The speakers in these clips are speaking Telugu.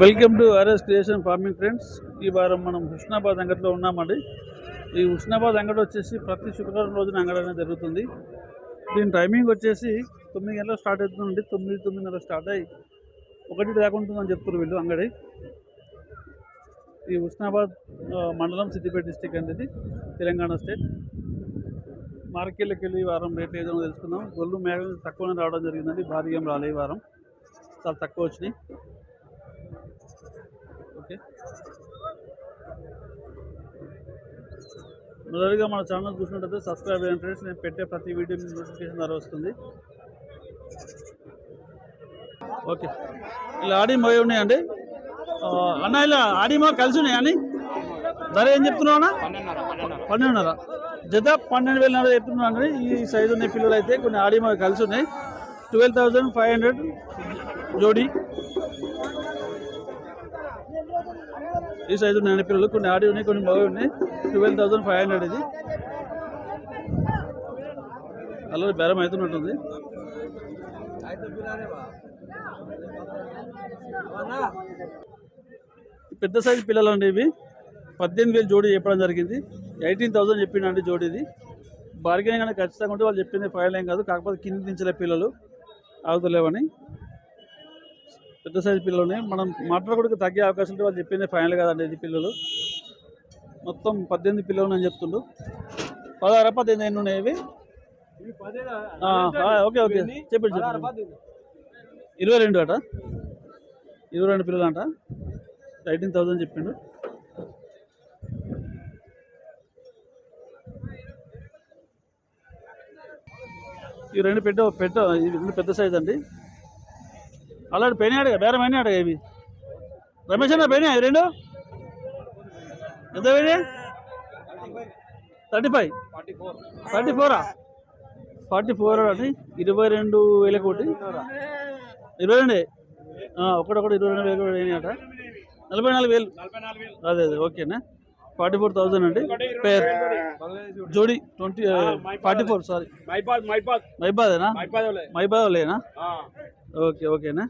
Welcome to RS creation farming friends ఈ వారం మనం హుస్నాబాద్ అంగడిలో ఉన్నామండి. ఈ హుస్నాబాద్ అంగడి వచ్చేసి ప్రతి శుక్రవారం రోజున అంగడి అనేది జరుగుతుంది. దీని టైమింగ్ వచ్చేసి తొమ్మిది గంటలకు స్టార్ట్ అవుతుందండి. తొమ్మిది తొమ్మిదిన్నర స్టార్ట్ అయ్యి ఒకటి దాకా ఉంటుందని చెప్తున్నారు వీళ్ళు అంగడి. ఈ హుస్నాబాద్ మండలం సిద్దిపేట డిస్టిక్ అండి ఇది తెలంగాణ స్టేట్ మార్కెట్లోకి వెళ్ళి ఈ వారం రేట్లు ఏదో తెలుసుకుందాం. గొల్లు మేఘం తక్కువనే రావడం జరిగిందండి. భారీ ఏం రాలే ఈ వారం. చాలా తక్కువ వచ్చినాయి. ఓకే. మొదటిగా మన ఛానల్ చూసినట్టయితే సబ్స్క్రైబ్ చేయండి ఫ్రెండ్స్. నేను పెట్టే ప్రతి వీడియో మీకు నోటిఫికేషన్ ద్వారా వస్తుంది. ఓకే. ఇలా ఆడి మోయి ఉన్నాయండి అన్న ఇలా ఆడి మో కలిసి ఉన్నాయి అని ధర ఏం చెప్తున్నావు అన్న? పన్నెండున్నర. జత పన్నెండు వేల చెప్తున్నాను అండి. ఈ సైజు ఉన్న పిల్లలు అయితే కొన్ని ఆడి మోయి కలిసి ఉన్నాయి. ట్వెల్వ్ థౌజండ్ ఫైవ్ హండ్రెడ్ జోడీ. ఈ సైజు నేను పిల్లలు కొన్ని ఆడి ఉన్నాయి కొన్ని మగ ఉన్నాయి. ట్వెల్వ్ థౌసండ్ ఫైవ్ హండ్రెడ్ ఇది. అలా బేరం అవుతున్నట్టుంది. పెద్ద సైజు పిల్లలు అండి ఇవి. పద్దెనిమిది వేలు జోడీ చెప్పడం జరిగింది. ఎయిటీన్ థౌసండ్ చెప్పిండండి జోడీది బార్గెనింగ్ అనేది ఖచ్చితంగా ఉంటే వాళ్ళు చెప్పింది ఫైవ్ ఏం కాదు. కాకపోతే కింది దించలే పిల్లలు. అవుతలేవని పెద్ద సైజు పిల్లలు ఉన్నాయి మనం మాట్లాడకూడదు తగ్గే అవకాశం ఉంటే వాళ్ళు చెప్పింది ఫైనల్ కాదండి ఇది పిల్లలు. మొత్తం పద్దెనిమిది పిల్లలు అని చెప్తుండు. పదహారు పద్దెనిమిది ఎన్ని ఉన్నాయి ఇవి? Okay okay. చెప్పండి చెప్పండి. ఇరవై రెండు అట. ఇరవై రెండు పిల్లలు అంట ఎయిటీన్ థౌసండ్ చెప్పిండు. ఈ రెండు పెట్ట పెట్ట ఇవి రెండు పెద్ద సైజ్ అండి. అలాంటి పెయిన్ అడగా బేరం అయినా అడగా ఇవి. రమేష్ అన్న పెయినా రెండు? ఎంత పోయినాయి థర్టీ ఫైవ్. ఫార్టీ ఫోరా? ఫార్టీ ఫోర్ అని ఇరవై రెండు వేల కోటి. ఇరవై రెండు? ఒకటొకటి ఇరవై రెండు వేలు కూడా అయినాయట నలభై నాలుగు వేలు. అదే అదే ఓకేనా ఫార్టీ ఫోర్ థౌజండ్ అండి. పేర్? జోడి ట్వంటీ ఫార్టీ ఫోర్ సారీ. మైబాదేనా మైపాద్ వాళ్ళే. ఓకే ఓకేనా.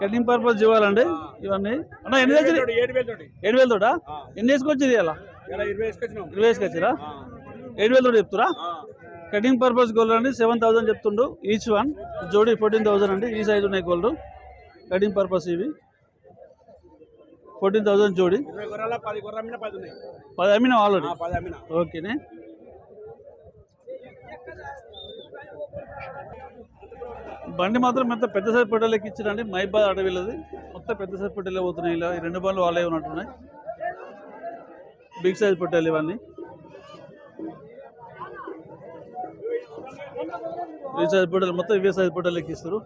కటింగ్ పర్పస్ ఇవ్వాలండి ఇవన్నీ. అన్న ఎన్ని ఏడు తెచ్చి ఏడు వేలు తోటి. తోడా. ఎన్ని వేసుకొచ్చింది ఇలా ఇరవై వేసుకొచ్చిరా. ఏడు వేలు తోటి చెప్తురా. కటింగ్ పర్పస్ గోల్డ్ అండి సెవెన్ థౌసండ్ చెప్తుండు. ఈచ్ వన్ జోడీ ఫోర్టీన్ థౌసండ్ అండి ఈ సైజు ఉన్నాయి గోల్డ్ కటింగ్ పర్పస్ ఇవి. ఫోర్టీన్ థౌసండ్ జోడీ. పది అమ్మిన ఆల్రెడీ ఓకేనే? బండి మాత్రం ఎంత పెద్ద సైజ్ పొట్టెలకి ఇచ్చిరండి? మైబాద్ అడవిలది. మొత్తం పెద్ద సైజ్ పొట్టెలే పోతున్నాయి. ఇలా ఈ రెండు బండ్లు వాళ్ళే ఉన్నట్టున్నాయి. బిగ్ సైజ్ పెట్టాలి ఇవన్నీ. ఈ సైజ్ పొట్టెలు మొత్తం ఇవే సైజ్ పొట్టెలు ఎక్కిస్తారు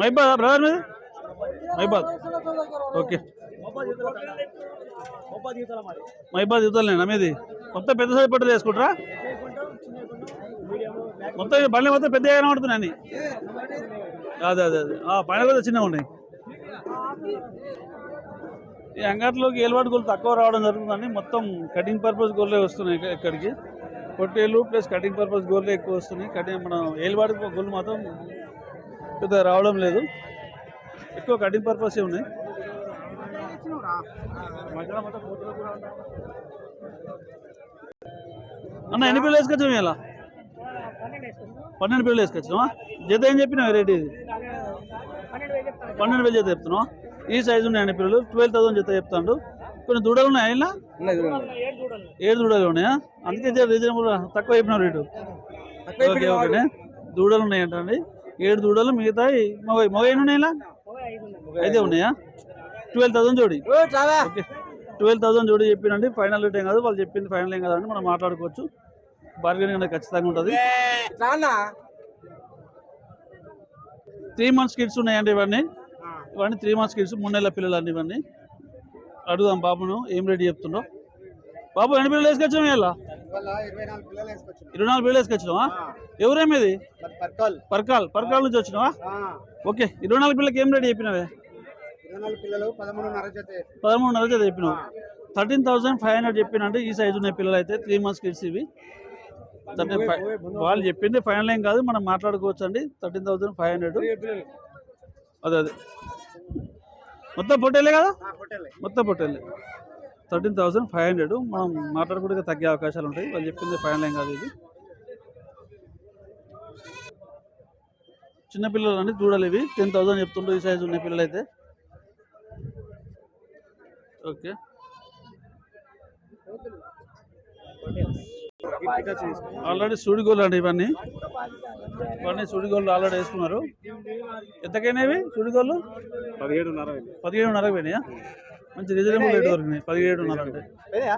మైబాద్ బ్రదర్ మీద? మైబాద్ ఓకే మైబాద్ యుద్ధాలేనా మీది. మొత్తం పెద్ద సైజ్ పొట్టెలు వేసుకుంటారా? మొత్తం బండ్లు మొత్తం పెద్దగా కనబడుతున్నాయి అదే అదే అదే. ఆ, పైన కూడా చిన్నగా ఉన్నాయి. ఈ అంగట్లోకి ఏలువాటి గోళ్ళు తక్కువ రావడం జరుగుతుందండి. మొత్తం కటింగ్ పర్పస్ గోళ్ళే వస్తున్నాయి ఇక్కడికి. పొట్టేలు ప్లస్ కటింగ్ పర్పస్ గోళ్ళే ఎక్కువ వస్తున్నాయి. కటింగ్ మనం ఏలువాటి గోళ్ళు మాత్రం పెద్దగా రావడం లేదు. ఎక్కువ కటింగ్ పర్పసే ఉన్నాయి. అన్న ఎన్ని పిల్లలు వేసుకొచ్చాము ఇలా పన్నెండు పిల్లలు వేసుకొచ్చినావా? జత ఏం చెప్పినావు రేట్ ఇది? పన్నెండు వేలు జత చెప్తున్నావా? ఈ సైజు ఉన్నాయండి పిల్లలు. ట్వెల్వ్ థౌసండ్ జత చెప్తాడు. కొన్ని దూడలు ఉన్నాయా ఇలా ఏడు దూడలు ఉన్నాయా? అందుకే రీజనబుల్ తక్కువ చెప్పిన రేటు. ఓకే ఓకే దూడలు ఉన్నాయంటండి ఏడు దూడలు మిగతాయి మగ మగ ఎన్ని ఉన్నాయి ఇలా? అయితే ఉన్నాయా? ట్వెల్వ్ థౌసండ్ జోడి. ఓకే. ట్వెల్వ్ థౌసండ్ జోడి చెప్పినండి. ఫైనల్ రేట్ ఏం కాదు. వాళ్ళు చెప్పింది ఫైనల్ ఏం కాదండి మనం మాట్లాడుకోవచ్చు. బార్గెనింగ్ అనేది ఖచ్చితంగా ఉంటుంది. త్రీ మంత్స్ కిడ్స్ ఉన్నాయండి ఇవన్నీ. ఇవన్నీ త్రీ మంత్స్ కిడ్స్ మూడు నెలల పిల్లలు అండి ఇవన్నీ. అడుగుదాం బాబును ఏం రెడీ చెప్తుండో బాబు ఎన్ని పిల్లలు వేసుకొచ్చాము ఇలా ఇరవై నాలుగు పిల్లలు వేసుకొచ్చినావా? ఎవరేమేది పర్కల్. పర్కాల్. పర్కాల్ నుంచి వచ్చినావా? ఓకే ఇరవై నాలుగు పిల్లలకి ఏం రెడీ చెప్పినావే? పదమూడున్నర జత చెప్పినావు. థర్టీన్ థౌసండ్ ఫైవ్ హండ్రెడ్ చెప్పినంటే ఈ సైజు ఉన్న పిల్లలు అయితే త్రీ మంత్స్ కిడ్స్ ఇవి. వాళ్ళు చెప్పింది ఫైనల్ ఏం కాదు మనం మాట్లాడుకోవచ్చు అండి థర్టీన్ థౌసండ్ ఫైవ్ హండ్రెడ్. అదే అదే. మొత్తం పొట్టేలే కదా? మొత్తం పొట్టేలే థర్టీన్ థౌసండ్ ఫైవ్ హండ్రెడ్. మనం మాట్లాడుకుంటే తగ్గే అవకాశాలు ఉంటాయి. వాళ్ళు చెప్పింది ఫైనల్ ఏం కాదు ఇది. చిన్నపిల్లలు అండి చూడాలి ఇవి. టెన్ థౌసండ్ చెప్తుండ్రు ఈ సైజు ఉన్న పిల్లలు అయితే ఓకే ఆల్రెడీ సుడిగోళ్ళు అండి ఇవన్నీ. ఇవన్నీ సుడిగోళ్ళు ఆల్రెడీ వేసుకున్నారు. ఎంతకైనా ఇవి సుడిగోళ్ళు? పదిహేడున్నర పదిహేడున్నరకు పోయినాయా మంచి రీజనబుల్ రేట్ దొరికినాయి. పదిహేడున్నర అంటే.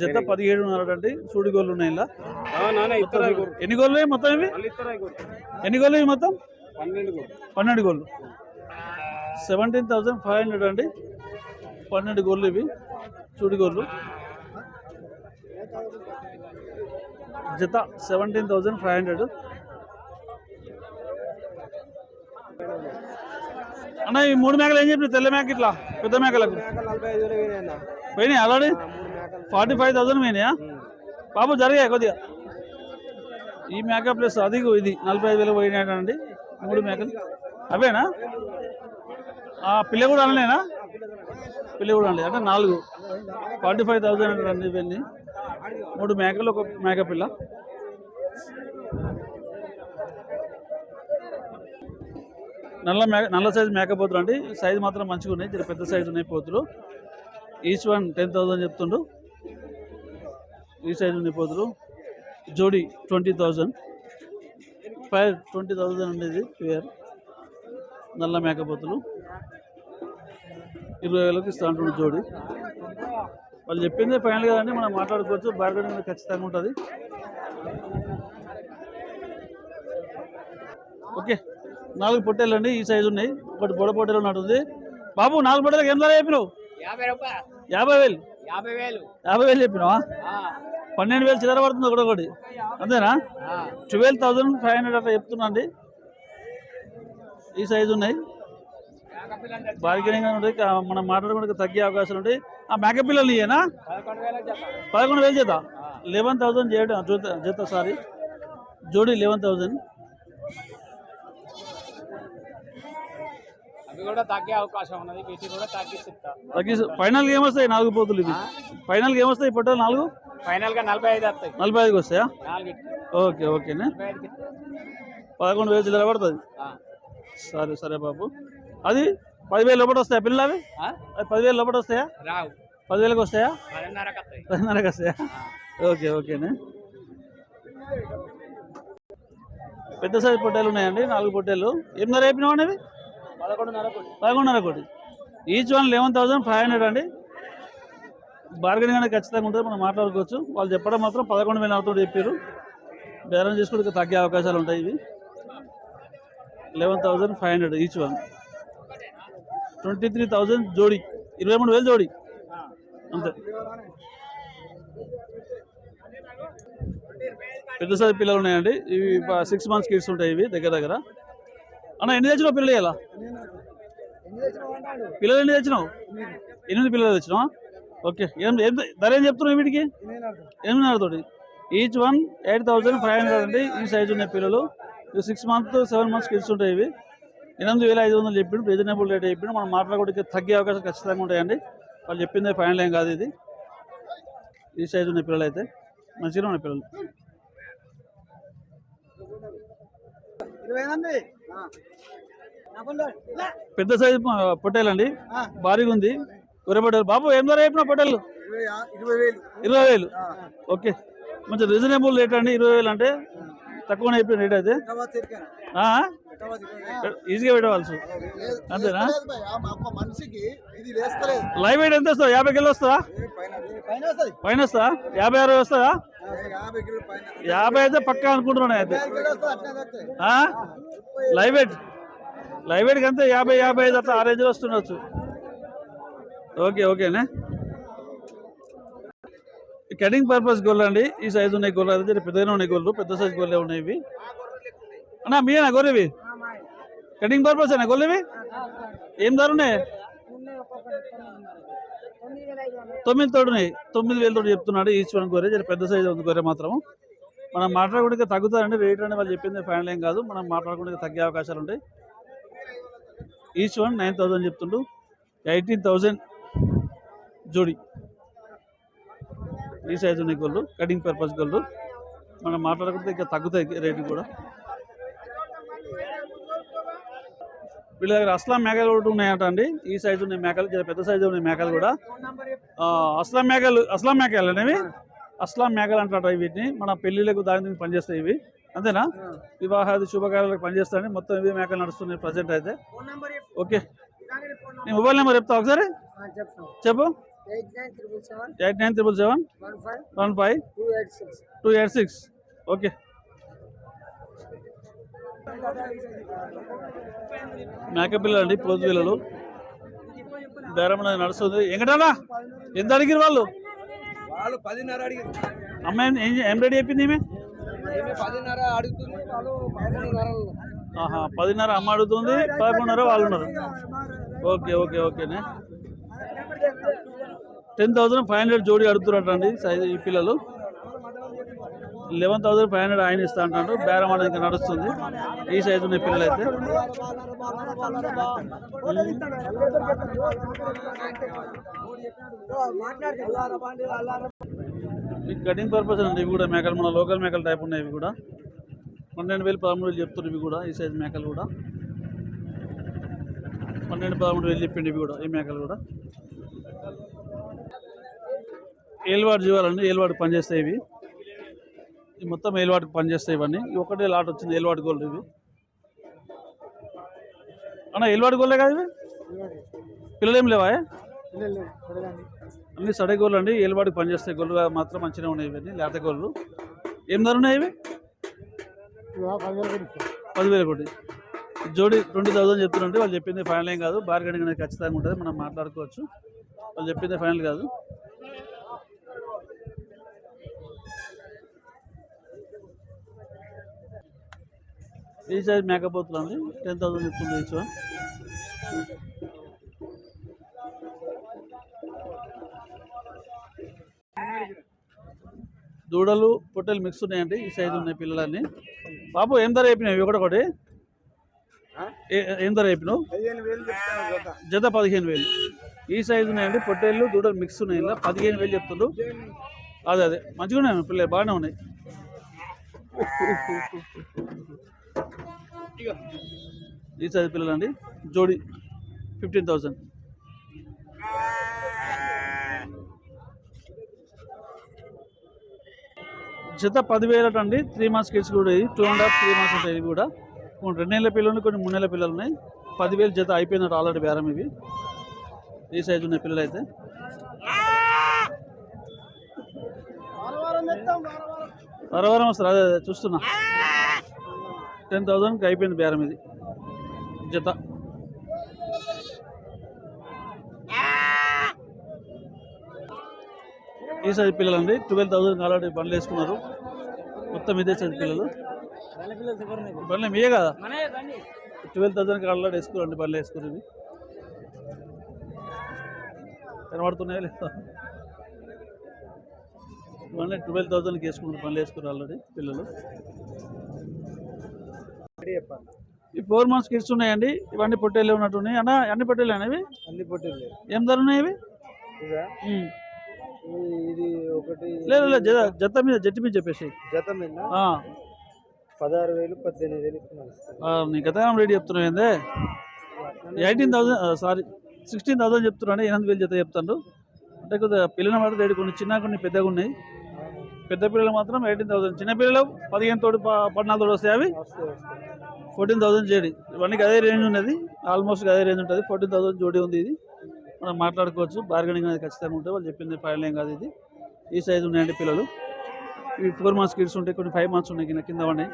జత పదిహేడున్నర అంటే సుడిగోళ్ళు ఉన్నాయి ఇలా. ఎన్ని గోళ్ళు మొత్తం ఇవి? ఎన్ని గోళ్ళు ఇవి మొత్తం? పన్నెండు పన్నెండు గోళ్ళు. సెవెంటీన్ థౌసండ్ ఫైవ్ హండ్రెడ్ అండి. పన్నెండు గోళ్ళు ఇవి. చూడి గోళ్ళు జత సెవెంటీన్ థౌసండ్ ఫైవ్ హండ్రెడ్. అన్న ఈ మూడు మేకలు ఏం చెప్పి తెల్ల మేక ఇట్లా పెద్ద మేకలకు? పోయినాయి ఆల్రెడీ? ఫార్టీ ఫైవ్ థౌసండ్ పోయినాయా? బాబు జరిగాయి కొద్దిగా. ఈ మేకప్ ప్లస్ అది ఇది నలభై ఐదు వేలు పోయినాయండి మూడు మేకలు. అవేనా? ఆ పిల్ల కూడా అనలేనా? పిల్ల కూడా అనలేదు. అంటే నాలుగు. ఫార్టీ ఫైవ్ థౌసండ్ అండి ఇవన్నీ. మూడు మేకలు ఒక మేక పిల్ల. నల్ల మేక నల్ల సైజు మేక పోతులు అండి. సైజు మాత్రం మంచిగా ఉన్నాయి. జర పెద్ద సైజు ఉన్నాయి పోతులు. ఈచ్ వన్ టెన్ థౌసండ్ చెప్తుండు. ఈ సైజు ఉన్నాయి పోతులు. జోడి twenty thousand fire twenty thousand ఉండేది పేర్. నల్ల మేకపోతులు ఇరవై వేలకు ఇస్తా అంటుండు జోడి. వాళ్ళు చెప్పిందే ఫైనల్ కదండి మనం మాట్లాడుకోవచ్చు. బార్గెనింగ్ ఖచ్చితంగా ఉంటుంది. ఓకే నాలుగు పొట్టేలు ఈ సైజు ఉన్నాయి. ఒకటి పొడ పొట్టేలు ఉన్నట్టుంది బాబు నాలుగు పొట్టేలకు ధర చెప్పినావు? యాభై వేలు? యాభై వేలు. యాభై వేలు చెప్పినావా? పన్నెండు వేలు చిల్లర పడుతుంది ఒకటి ఒకటి. అంతేనా? ట్వెల్వ్ థౌజండ్ ఫైవ్ హండ్రెడ్ అట్లా చెప్తున్నా అండి. ఈ సైజు ఉన్నాయి. బార్గెనింగ్ ఉంటాయి కా- మనం మాట్లాడుకుంటే తగ్గే అవకాశాలు ఉంటాయి. ఆ మేక పిల్లలు ఇయ్యేనా పదకొండు వేల చేత. లెవెన్ థౌసండ్ చేయడం జత సారీ జోడి లెవెన్ థౌసండ్ తగ్గి ఫైనల్గా ఏమొస్తాయి? నాలుగు పోతులు ఇవి. ఫైనల్గా ఏమొస్తాయి? పొట్టలు నాలుగు? ఫైనల్గా నలభై ఐదు వస్తాయి. నలభై ఐదుకి వస్తాయా? ఓకే ఓకేనే. పదకొండు వేలు చిల్లర పడుతుంది. సరే సరే బాబు. అది పదివేలు లోపల వస్తాయా పిల్లలు అవి? అవి పదివేలు లోపల వస్తాయా? రావు. పదివేలకు వస్తాయా? పదిన్నరకు వస్తాయి. ఓకే ఓకేనే. పెద్ద సైజు పొట్టేలు ఉన్నాయండి నాలుగు పొట్టేలు. ధర అయిపోయినావు అనేవి పదకొండున్నర కోటి. Each one eleven thousand five hundred అండి. బార్గెనింగ్ అనేది ఖచ్చితంగా ఉంటుంది మనం మాట్లాడుకోవచ్చు. వాళ్ళు చెప్పడం మాత్రం పదకొండు వేల అవుతుంది చెప్పారు. బేరం చేసుకుంటే తగ్గే అవకాశాలు ఉంటాయి ఇవి. Eleven thousand five hundred each one twenty three thousand జోడి. ఇరవై మూడు వేలు జోడి. అంతే. పెద్ద సైజు పిల్లలు ఉన్నాయండి. ఇవి సిక్స్ మంత్స్ కిడ్స్ ఉంటాయి ఇవి దగ్గర దగ్గర. అన్న ఎన్ని తెచ్చినావు పిల్లలు ఇలా పిల్లలు ఎన్ని తెచ్చినావు? ఎనిమిది పిల్లలు తెచ్చినావా? ఓకే. ఏం ఏం ధర ఏం చెప్తున్నావు వీటికి? ఎనిమిదిన్నర తోటి. Each one eight thousand five hundred అండి. ఈ సైజు ఉన్నాయి పిల్లలు. ఇవి six month seven months kids ఉంటాయి ఇవి. ఎనిమిది వేల ఐదు వందలు చెప్పిండు రీజనబుల్ రేట్ చెప్పిండు. మనం మాట్లాడుకుంటే తగ్గే అవకాశం ఖచ్చితంగా ఉంటాయండి. వాళ్ళు చెప్పిందే ఫైనల్ ఏం కాదు ఇది. ఈ సైజు ఉన్న పిల్లలు అయితే. మంచిగా ఉన్నాయి పిల్లలు. పెద్ద సైజు పొట్టేలండి భారీగా ఉంది. పొట్టేలు. బాబు ఏం ధర చెప్పిన పొట్టేలు? ఇరవై వేలు. ఇరవై వేలు. ఓకే. మంచి రీజనబుల్ రేట్ అండి. ఇరవై వేలు అంటే తక్కువ అయిపోయిన రేట్ అయితే ఈజీగా పెట్టవచ్చు అంతేనా? లైవ్ వెయిట్ ఎంత వస్తుందా? యాభై కిలో వస్తుందా? పైన వస్తా వస్తుందా? యాభై అరవై వస్తుందా? యాభై అయితే పక్కా అనుకుంటున్నాను అయితే. లైవ్ వెయిట్ లైవ్ వెయిట్కి అంతే యాభై యాభై ఐదు అట్లా ఆ రేంజ్లో వస్తుండొచ్చు. ఓకే ఓకేనే. కటింగ్ పర్పస్ గోళ్ళు అండి. ఈ సైజు ఉన్నాయి గోళ్ళు అదే పెద్దగానే ఉన్నాయి గోళ్ళు పెద్ద సైజు గోళ్ళే ఉన్నాయి ఇవి? అన్నా మీనా గొర్రెవి కటింగ్ పర్పస్ అయినా ఇవి? ఏం ధర తొమ్మిది తోడు తొమ్మిది వేలు తోడు చెప్తున్నాడు ఈచ్ వన్ గొర్రె జర పెద్ద సైజు ఉంది గొర్రె మాత్రం మనం మాట్లాడుకుంటే తగ్గుతారండి రేట్ అనేది వాళ్ళు చెప్పింది ఫైనల్ ఏం కాదు. మనం మాట్లాడుకుంటే తగ్గే అవకాశాలు ఉంటాయి. ఈచ్ వన్ నైన్ థౌజండ్ చెప్తుండు. ఎయిటీన్ థౌజండ్ జోడి. ఈ సైజు ఉన్నాయి గోళ్ళు కటింగ్ పర్పస్ గోళ్ళు మనం మాట్లాడుకుంటే ఇంకా తగ్గుతాయి రేటు కూడా. వీళ్ళ దగ్గర అస్లాం మేకలు కూడా ఉన్నాయంట అండి. ఈ సైజు ఉన్నాయి మేకలు పెద్ద సైజు ఉన్నాయి మేకలు కూడా. అస్లాం మేకలు అస్లాం మేకలు అనేవి అస్లాం మేకలు అంటారు వీటిని. మన పెళ్ళిళ్ళకు దాని దీనికి పనిచేస్తాయి ఇవి. అంతేనా? వివాహాది శుభకార్యాలకు పనిచేస్తాయని మొత్తం ఇవి మేకలు నడుస్తున్నాయి ప్రజెంట్ అయితే. ఓకే. నీ మొబైల్ నెంబర్ చెప్తా ఒకసారి? చెప్పు. Eight nine triple seven one five two eight six two eight six okay మేక పిల్లలు అండి పోతు పిల్లలు. బేరం నడుస్తుంది. ఎంకటన్నా ఎంత అడిగిరు వాళ్ళు? వాళ్ళు పదిన్నర అడిగి అమ్మాయి ఏం రెడీ అయిపోయింది ఈమె? పదిన్నర అడుగుతుంది పదిన్నర అమ్మ అడుగుతుంది పదకొండున్నర వాళ్ళు ఉన్నారు. ఓకే ఓకే ఓకేనే. టెన్ థౌసండ్ ఫైవ్ హండ్రెడ్ జోడి అడుగుతున్నట్టు అండి సైజ్ ఈ పిల్లలు. లెవెన్ థౌసండ్ ఫైవ్ హండ్రెడ్ ఆయన ఇస్తా అంటాడు బేరం అనేది ఇంకా నడుస్తుంది. ఈ సైజు ఉన్న పిల్లలు అయితే ఈ కటింగ్ పర్పస్ అండి ఇవి కూడా మేకలు మన లోకల్ మేకలు టైప్ ఉన్నాయి ఇవి కూడా. పన్నెండు వేలు పదమూడు వేలు చెప్తున్నారు ఇవి కూడా ఈ సైజ్ మేకలు కూడా. పన్నెండు పదమూడు వేలు చెప్పిండి ఇవి కూడా ఈ మేకలు కూడా. ఏలవాడు జీవాలండి ఏలవాడు పనిచేస్తాయి ఇవి. ఈ మొత్తం ఏలువాడికి పనిచేస్తాయి ఇవన్నీ. ఒకటే లాట్ వచ్చింది ఏలువాడి గోల్డ్ ఇవి. అన్న ఏలువాడి గోల్డే కదా ఇవి? పిల్లలు ఏం? లేవా అన్ని సడే గోళ్ళు అండి ఏలవాడికి పనిచేస్తాయి. గోళ్ళు మాత్రం మంచిగా ఉన్నాయి ఇవన్నీ లేత గోళ్ళు ఏం ధర ఉన్నాయి ఇవి? పదివేల కోటి. జోడి ట్వంటీ థౌసండ్ చెప్తున్నారంటే వాళ్ళు చెప్పింది ఫైనల్ ఏం కాదు. బార్గెనింగ్ అనేది ఖచ్చితంగా ఉంటుంది మనం మాట్లాడుకోవచ్చు. వాళ్ళు చెప్పింది ఫైనల్ కాదు. ఈ సైజ్ మేకప్ అవుతుంది టెన్ థౌసండ్ చెప్తుంది ఈచ్ వన్ దూడలు పొట్టెలు మిక్స్ ఉన్నాయండి. ఈ సైజు ఉన్నాయి పిల్లలన్నీ. బాబు ఏం ధర ఇవి ఒకటి ఒకటి. ఏ- ధర అయిపోయినావు జత. పదిహేను వేలు. ఈ సైజు ఉన్నాయండి. పొట్టేళ్ళు దూడలు మిక్స్ ఉన్నాయి. ఇలా పదిహేను వేలు చెప్తుండ్రు. అదే అదే. మంచిగా ఉన్నాయి పిల్లలు బాగానే ఉన్నాయి. ఈ సైజు పిల్లలండి జోడి ఫిఫ్టీన్ థౌసండ్. జత పదివేలట అండి త్రీ మంత్స్ కిడ్స్ కూడా ఇది two and half three months ఉంటాయి ఇవి కూడా. కొన్ని రెండు నెలల పిల్లలు కొన్ని మూడు నెలల పిల్లలు ఉన్నాయి. పదివేలు జత అయిపోయినట్టు ఆల్రెడీ బేరం ఇవి. ఈ సైజు ఉన్నాయి పిల్లలు అయితే వారం వారం వస్తారు అదే అదే చూస్తున్నా. టెన్ థౌజండ్కి అయిపోయింది బేరం ఇది. జత. ఈ సైజ్ పిల్లలు అండి ట్వెల్వ్ థౌసండ్ ఆల్రెడీ బండ్లు వేసుకున్నారు. మొత్తం ఇదే సైజు పిల్లలు. బండ్లు మీయే కదా? ట్వెల్వ్ థౌసండ్కి ఆల్రెడీ వేసుకురండి బండ్లు వేసుకుని. ఇవి కనబడుతున్నాయా లేదా? ట్వెల్వ్ థౌసండ్కి వేసుకున్నారు బండ్లు వేసుకున్నారు ఆల్రెడీ పిల్లలు. ఈ ఫోర్ మంత్స్ కిడ్స్ ఉన్నాయండి. ఇవన్నీ పొట్టేళ్ళు ఉన్నట్టున్నాయి. అన్న అన్ని పొట్టేళ్ళు అనేవి అన్ని పొట్టింది ఏం ధర ఉన్నాయి ఇవి. ఇది ఒకటి లేదు లేదు జత జత మీద జట్టు మీద చెప్పేసి. జత మీద. పదహారు వేలు పద్దెనిమిది వేలు నీ రేట్ చెప్తున్నావు ఏందే? Eighteen thousand sorry sixteen thousand చెప్తున్నాను. ఎనిమిది వేలు జత చెప్తాను అంటే కొద్దిగా పిల్లల మాట రేటు కొన్ని చిన్న కొన్ని పెద్దగా ఉన్నాయి. పెద్ద పిల్లలు మాత్రం ఎయిటీన్ థౌసండ్ చిన్న పిల్లలు పదిహేను తోడు పద్నాలుగు తోడు వస్తాయి అవి. ఫోర్టీన్ థౌసండ్ జోడి. ఇవన్నీ అదే రేంజ్ ఉన్నది. ఆల్మోస్ట్ అదే రేంజ్ ఉంటుంది. ఫోర్టీన్ థౌసండ్ జోడి ఉంది ఇది. మనం మాట్లాడుకోవచ్చు. బార్గెనింగ్ అనేది ఖచ్చితంగా ఉంటుంది వాళ్ళు చెప్పింది ఫైనల్ ఏం కాదు ఇది. ఈ సైజు ఉన్నాయండి పిల్లలు. ఇవి ఫోర్ మంత్స్ కిడ్స్ ఉంటాయి కొన్ని ఫైవ్ మంత్స్ ఉన్నాయి కింద కింద ఉన్నాయి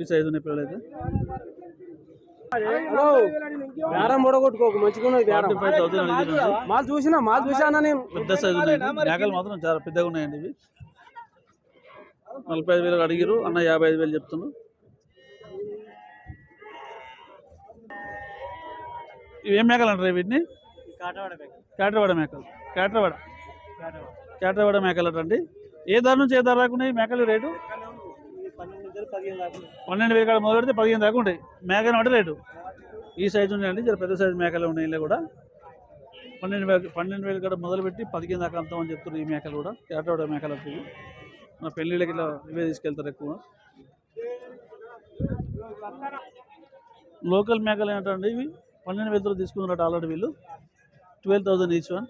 ఈ సైజు ఉన్నాయి పిల్లలు అయితే. బేరం పొడగొట్టుకోకు మంచిగా మాల్ చూసినా మాల్ చూసానా నేను పెద్ద సైజు ఉన్నాయండి మేకలు మాత్రం చాలా పెద్దగా ఉన్నాయండి ఇవి. నలభై ఐదు వేలు అడిగిరు అన్న యాభై ఐదు వేలు చెప్తున్నారు ఇవి ఏం మేకలు అంటారు వీటిని? కాటరవాడ మేకలు. కాటరవాడ కాటరవాడ. మేకలు అండి ఏ ధర నుంచి ఏ ధర రాకున్నాయి మేకలు రేటు? పన్నెండు వేలు కాడ మొదలు పెడితే పదిహేను దాకా ఉంటాయి. మేకలు అంటే రేటు. ఈ సైజు ఉన్నాయండి. జర పెద్ద సైజు మేకలు ఉన్నాయి కూడా. పన్నెండు వేలు పన్నెండు వేలు కాడ మొదలు పెట్టి పదిహేను దాకా అంతామని చెప్తున్నారు ఈ మేకలు కూడా. ఏటోడ మేకలు వచ్చి మన పెళ్ళిళ్ళకి ఇట్లా ఇవే తీసుకెళ్తారు ఎక్కువ. లోకల్ మేకలు ఏంటంటే ఇవి పన్నెండు వేలతో తీసుకున్నట్టు ఆల్రెడీ వీళ్ళు. Twelve thousand each one.